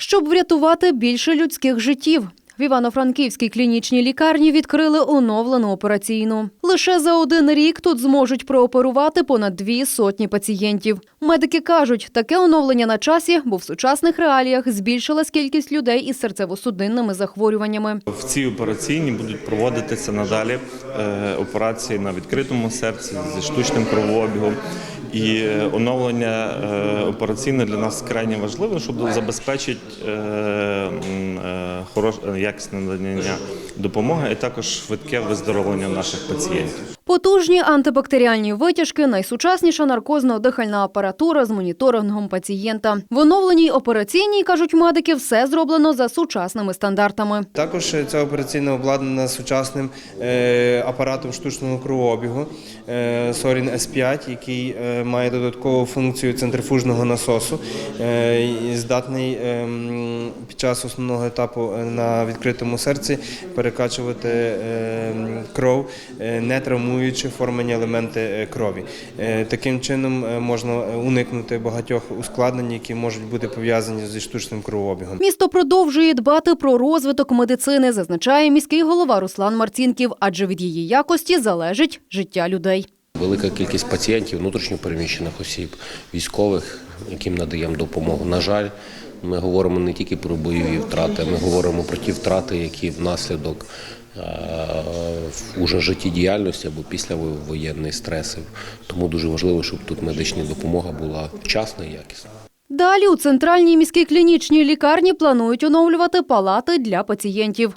щоб врятувати більше людських життів. В Івано-Франківській клінічній лікарні відкрили оновлену операційну. Лише за один рік тут зможуть прооперувати понад дві сотні пацієнтів. Медики кажуть, таке оновлення на часі, бо в сучасних реаліях збільшилась кількість людей із серцево-судинними захворюваннями. В цій операційній будуть проводитися надалі е, операції на відкритому серці зі штучним кровообігом. І е, оновлення е, операційне для нас крайне важливе, щоб забезпечити е, м, е, хорош, е, якісне надання допомоги і також швидке виздоровлення наших пацієнтів. jest. Потужні антибактеріальні витяжки, найсучасніша наркозно-дихальна апаратура з моніторингом пацієнта. В оновленій операційній, кажуть медики, все зроблено за сучасними стандартами. Також ця операційна обладнана сучасним е, апаратом штучного кровообігу е, Sorin S5, який е, має додаткову функцію центрифужного насосу е, здатний під час основного етапу на відкритому серці перекачувати кров, не травмуючи формені елементи е, крові. Е, Таким чином е, можна уникнути багатьох ускладнень, які можуть бути пов'язані зі штучним кровообігом. Місто продовжує дбати про розвиток медицини, зазначає міський голова Руслан Марцінків, адже від її якості залежить життя людей. Велика кількість пацієнтів, внутрішньопереміщених осіб, військових, яким надаємо допомогу. На жаль, ми говоримо не тільки про бойові втрати, ми говоримо про ті втрати, які внаслідок е, уже життєдіяльності або після воєнних стресів. Тому дуже важливо, щоб тут медична допомога була вчасна і якісна. Далі у центральній міській клінічній лікарні планують оновлювати палати для пацієнтів.